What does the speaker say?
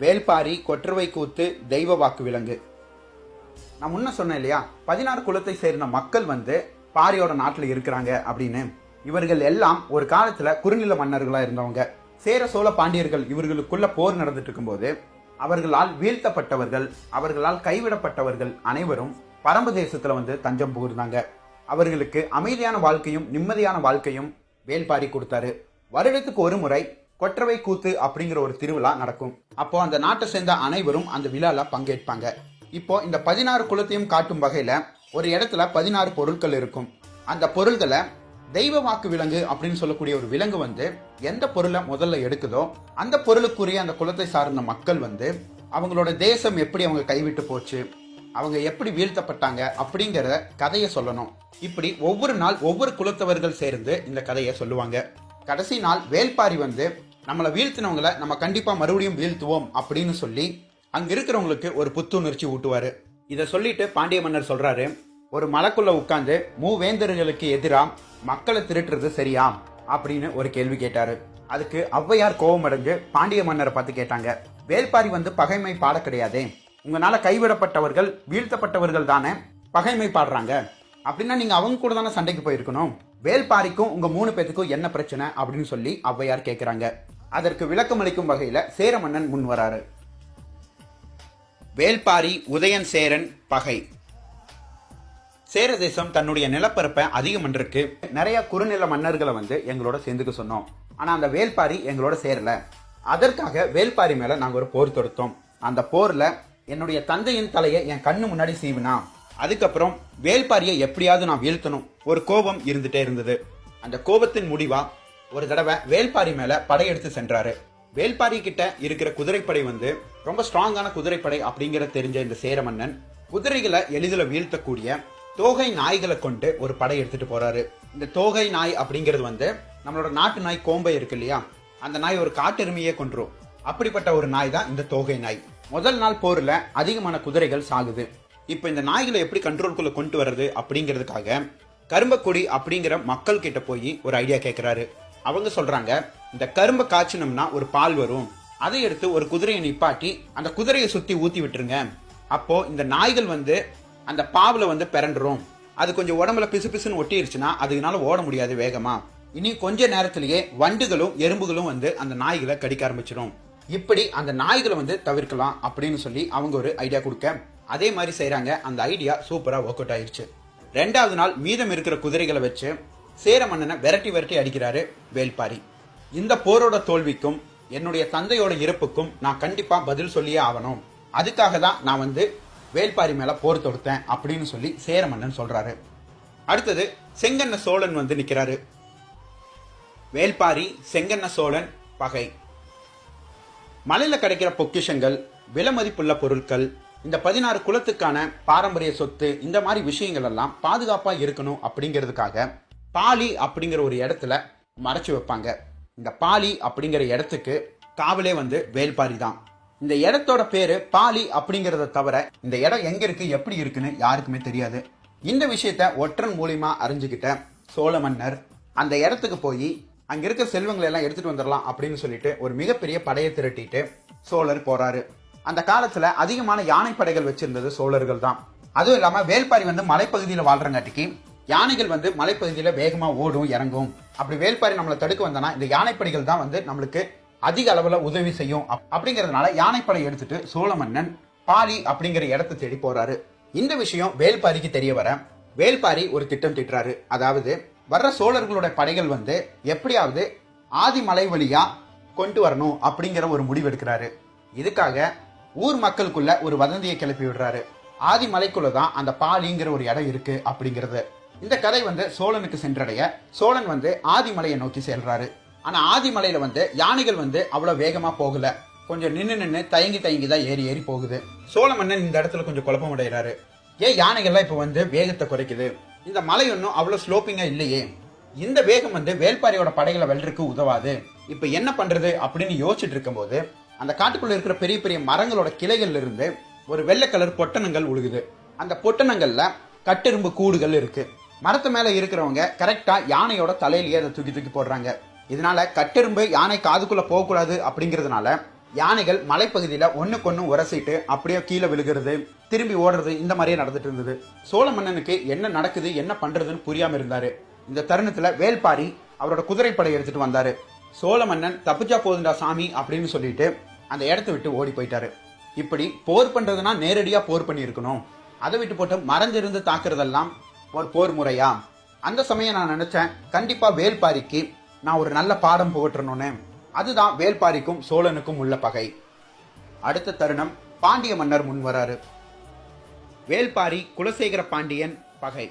வேல்பாரி கொற்றவை கூத்து தெய்வ வாக்கு விலங்கு. நான் முன்ன சொன்னேன் இல்லையா? பதினாறு குலத்தை சேர்ந்த மக்கள் வந்து பாரியோட நாட்டில் இருக்கிறாங்க அப்படின்னு. இவர்கள் எல்லாம் ஒரு காலத்தில் குறுநில மன்னர்களாக இருந்தவங்க. சேர சோழ பாண்டியர்கள் இவர்களுக்குள்ள போர் நடந்துட்டு இருக்கும்போது அவர்களால் வீழ்த்தப்பட்டவர்கள் அவர்களால் கைவிடப்பட்டவர்கள் அனைவரும் பரம்பு தேசத்தில் வந்து தஞ்சம் புகுந்தாங்க. அவர்களுக்கு அமைதியான வாழ்க்கையும் நிம்மதியான வாழ்க்கையும் வேல்பாரி கொடுத்தாரு. வருடத்துக்கு ஒரு முறை கொற்றவை கூத்து அப்படிங்கிற ஒரு திருவிழா நடக்கும். அப்போ அந்த நாட்டை சேர்ந்த அனைவரும் அந்த விழால பங்கேற்பாங்க. இப்போ இந்த பதினாறு குலத்தையும் காட்டும் வகையில ஒரு இடத்துல பதினாறு பொருட்கள் இருக்கும். அந்த பொருள்களை தெய்வ வாக்கு விலங்கு அப்படின்னு சொல்லக்கூடிய ஒரு விலங்கு வந்து எந்த பொருளை முதல்ல எடுக்குதோ அந்த பொருளுக்குரிய அந்த குலத்தை சார்ந்த மக்கள் வந்து அவங்களோட தேசம் எப்படி அவங்க கைவிட்டு போச்சு அவங்க எப்படி வீழ்த்தப்பட்டாங்க அப்படிங்கிற கதையை சொல்லணும். இப்படி ஒவ்வொரு நாள் ஒவ்வொரு குலத்தவர்கள் சேர்ந்து இந்த கதையை சொல்லுவாங்க. கடைசி நாள் வேல்பாரி வந்து நம்மளை வீழ்த்தினவங்களை நம்ம கண்டிப்பாக மறுபடியும் வீழ்த்துவோம் அப்படின்னு சொல்லி அங்கே இருக்கிறவங்களுக்கு ஒரு புத்துணர்ச்சி ஊட்டுவார். இதை சொல்லிட்டு பாண்டிய மன்னர் சொல்கிறாரு ஒரு மலைக்குள்ளே உட்காந்து மூவேந்தர்களுக்கு எதிராக மக்களை திருட்டுறது சரியா? அப்படின்னு ஒரு கேள்வி கேட்டார். அதுக்கு ஔவையார் கோபம் அடைஞ்சு பாண்டிய மன்னரை பார்த்து கேட்டாங்க வேல்பாரி வந்து பகைமை பாட கிடையாதே. உங்களால் கைவிடப்பட்டவர்கள் வீழ்த்தப்பட்டவர்கள் தானே பகைமை பாடுறாங்க. அப்படின்னா நீங்கள் அவங்க கூட தானே சண்டைக்கு போயிருக்கணும். வேல்பாரிக்கும் உங்கள் மூணு பேத்துக்கும் என்ன பிரச்சனை? அப்படின்னு சொல்லி ஔவையார் கேட்குறாங்க அதற்கு விளக்கமளிக்கும் வகையில் சேர மன்னன் முன் வராரு. வேல்பாரி உதயன் சேரன் பகை. சேர தேசம் தன்னுடைய நிலப்பரப்பை அதிகம் பண்றதுக்கு நிறைய குறுநில மன்னர்களை வந்து எங்களோட சேர்ந்துக்க சொன்னோம். ஆனால் அந்த வேல்பாரி எங்களோட சேரல. அதற்காக வேல்பாரி மேலே நாங்கள் ஒரு போர் தொடுத்தோம். அந்த போரில் என்னுடைய தந்தையின் தலையை என் கண்ணு முன்னாடி சீவினா அதுக்கப்புறம் வேல்பாரியை எப்படியாவது நான் வீழ்த்தணும். ஒரு கோபம் இருந்துட்டே இருந்தது. அந்த கோபத்தின் முடிவா ஒரு தடவை வேல்பாரி மேலே படையெடுத்து சென்றாரு. வேல்பாரி கிட்ட இருக்கிற குதிரைப்படை வந்து ரொம்ப ஸ்ட்ராங்கான குதிரைப்படை அப்படிங்கிற தெரிஞ்ச இந்த சேர மன்னன் குதிரைகளை எளிதில் வீழ்த்தக்கூடிய தோகை நாய்களை கொண்டு ஒரு படை எடுத்துட்டு போறாரு. இந்த தோகை நாய் அப்படிங்கிறது வந்து நம்மளோட நாட்டு நாய் கோம்பை இருக்கு இல்லையா? அந்த நாய் ஒரு காட்டெருமையே கொன்றும். அப்படிப்பட்ட ஒரு நாய் தான் இந்த தோகை நாய். முதல் நாள் போரில் அதிகமான குதிரைகள் சாகுது. இப்போ இந்த நாய்களை எப்படி கண்ட்ரோல்குள்ளே கொண்டு வர்றது அப்படிங்கிறதுக்காக கரும்பக்குடி அப்படிங்கிற மக்கள் கிட்ட போய் ஒரு ஐடியா கேட்குறாரு அவங்க சொல்றாங்க இந்த கரும்பை காய்ச்சினோம்னா ஒரு பால் வரும். அதை எடுத்து ஒரு குதிரையை நிப்பாட்டி அந்த குதிரையை சுத்தி ஊத்தி விட்டுருங்க. அப்போ இந்த நாய்கள் வந்து அந்த பாவில் வந்து பிறண்டுரும். அது கொஞ்சம் உடம்புல பிசு பிசுன்னு ஒட்டிருச்சுன்னா அதுனால ஓட முடியாது வேகமா. இனி கொஞ்ச நேரத்திலேயே வண்டுகளும் எறும்புகளும் வந்து அந்த நாய்களை கடிக்க ஆரம்பிச்சிடும் இப்படி அந்த நாய்களை வந்து தவிர்க்கலாம் அப்படின்னு சொல்லி அவங்க ஒரு ஐடியா கொடுக்க. அதே மாதிரி செய்கிறாங்க அந்த ஐடியா சூப்பராக ஒர்க் அவுட் ஆயிடுச்சு ரெண்டாவது நாள் மீதம் இருக்கிற குதிரைகளை வச்சு சேர மன்னனை விரட்டி விரட்டி அடிக்கிறாரு வேல்பாரி. இந்த போரோட தோல்விக்கும் என்னுடைய தந்தையோட இறப்புக்கும் நான் கண்டிப்பா பதில் சொல்லியே ஆகணும். அதுக்காக தான் நான் வந்து வேல்பாரி மேல போர் தொடுத்தேன் அப்படின்னு சொல்லி சேர மன்னன் சொல்றாரு. அடுத்தது செங்கண்ண சோழன் வந்து நிக்கிறாரு. வேல்பாரி செங்கண்ண சோழன் பகை. மலையில் கிடைக்கிற பொக்கிஷங்கள் விலைமதிப்புள்ள பொருட்கள் இந்த பதினாறு குலத்துக்கான பாரம்பரிய சொத்து இந்த மாதிரி விஷயங்கள் எல்லாம் பாதுகாப்பாக இருக்கணும் அப்படிங்கிறதுக்காக பாலி அப்படிங்கிற ஒரு இடத்துல மறைச்சி வைப்பாங்க. இந்த பாலி அப்படிங்கிற இடத்துக்கு காவலே வந்து வேல்பாரி தான் இந்த இடத்தோட பேர் பாலி அப்படிங்கிறத தவிர இந்த இடம் எங்க இருக்கு எப்படி இருக்குன்னு யாருக்குமே தெரியாது. இந்த விஷயத்த ஒற்றன் மூலியமா அறிஞ்சுக்கிட்ட சோழ மன்னர் அந்த இடத்துக்கு போய் அங்க இருக்க செல்வங்களை எல்லாம் எடுத்துட்டு வந்துடலாம் அப்படின்னு சொல்லிட்டு ஒரு மிகப்பெரிய படையை திரட்டிட்டு சோழர் போறாரு. அந்த காலத்துல அதிகமான யானை படைகள் வச்சிருந்தது சோழர்கள் தான் அதுவும் இல்லாம வேல்பாரி வந்து மலைப்பகுதியில் வாழ்றங்காட்டிக்கு யானைகள் வந்து மலைப்பகுதியில் வேகமாக ஓடும் இறங்கும். அப்படி வேல்பாரி நம்மளை தடுக்க வந்தோன்னா இந்த யானைப்படைகள் தான் வந்து நம்மளுக்கு அதிக அளவில் உதவி செய்யும். அப்- யானைப்படை எடுத்துட்டு சோழ மன்னன் பாலி அப்படிங்கிற இடத்தை தேடி போறாரு. இந்த விஷயம் வேல்பாரிக்கு தெரிய வர வேல்பாரி ஒரு திட்டம் திட்டுறாரு. அதாவது வர்ற சோழர்களுடைய படைகள் வந்து எப்படியாவது ஆதிமலை வழியா கொண்டு வரணும் அப்படிங்கிற ஒரு முடிவு எடுக்கிறாரு. இதுக்காக ஊர் மக்களுக்குள்ள ஒரு வதந்தியை கிளப்பி விடுறாரு. ஆதிமலைக்குள்ள தான் அந்த பாலிங்கிற ஒரு இடம் இருக்கு அப்படிங்கிறது. இந்த கதை வந்து சோழனுக்கு சென்றடைய சோழன் வந்து ஆதிமலையை நோக்கி செல்றாரு. ஆனா ஆதிமலையில வந்து யானைகள் வந்து அவ்வளவு வேகமா போகல. கொஞ்சம் நின்று நின்று தயங்கி தயங்கி தான் ஏறி ஏறி போகுது. சோழ மன்னன் இந்த இடத்துல கொஞ்சம் குழப்பம் அடைகிறாரு. ஏன் யானைகள்லாம் இப்போ வந்து வேகத்தை குறைக்குது? இந்த மலை ஒன்றும் அவ்வளோ ஸ்லோப்பிங்காக இல்லையே. இந்த வேகம் வந்து வேல்பாரியோட படைகளை வெல்றதுக்கு உதவாது. இப்போ என்ன பண்ணுறது அப்படின்னு யோசிச்சுட்டு இருக்கும்போது அந்த காட்டுக்குள்ளே இருக்கிற பெரிய பெரிய மரங்களோட கிளைகள்ல இருந்து ஒரு வெள்ளை கலர் பொட்டணங்கள் உழுகுது. அந்த பொட்டணங்களில் கட்டெரும்பு கூடுகள் இருக்குது மரத்து மேலே இருக்கிறவங்க கரெக்டாக யானையோட தலையிலேயே அதை தூக்கி தூக்கி போடுறாங்க. இதனால கட்டெரும்பு யானை காதுக்குள்ளே போகக்கூடாது அப்படிங்கிறதுனால யானைகள் மலைப்பகுதியில் ஒன்றுக்கொன்று உரசிட்டு அப்படியே கீழே விழுகிறது திரும்பி ஓடுறது இந்த மாதிரியே நடந்துட்டு இருந்தது. சோழ மன்னனுக்கு என்ன நடக்குது என்ன பண்ணுறதுன்னு புரியாமல் இருந்தார். இந்த தருணத்தில் வேல்பாரி அவரோட குதிரைப்படை எடுத்துகிட்டு வந்தார். சோழ மன்னன் தப்பிச்சா போதுண்டா சாமி அப்படின்னு சொல்லிட்டு அந்த இடத்த விட்டு ஓடி போயிட்டாரு. இப்படி போர் பண்ணுறதுனா நேரடியாக போர் பண்ணியிருக்கணும். அதை விட்டு போட்டு மறைஞ்சிருந்து தாக்குறதெல்லாம் ஒரு போர் முறையா அந்த சமயம் நான் நினைச்சேன் கண்டிப்பா வேல்பாரிக்கு நான் ஒரு நல்ல பாடம் புகட்டணும்னு. அதுதான் வேல்பாரிக்கும் சோழனுக்கும் உள்ள பகை. அடுத்த தருணம் பாண்டிய மன்னர் முன் வராரு. வேல்பாரி குலசேகர பாண்டியன் பகை.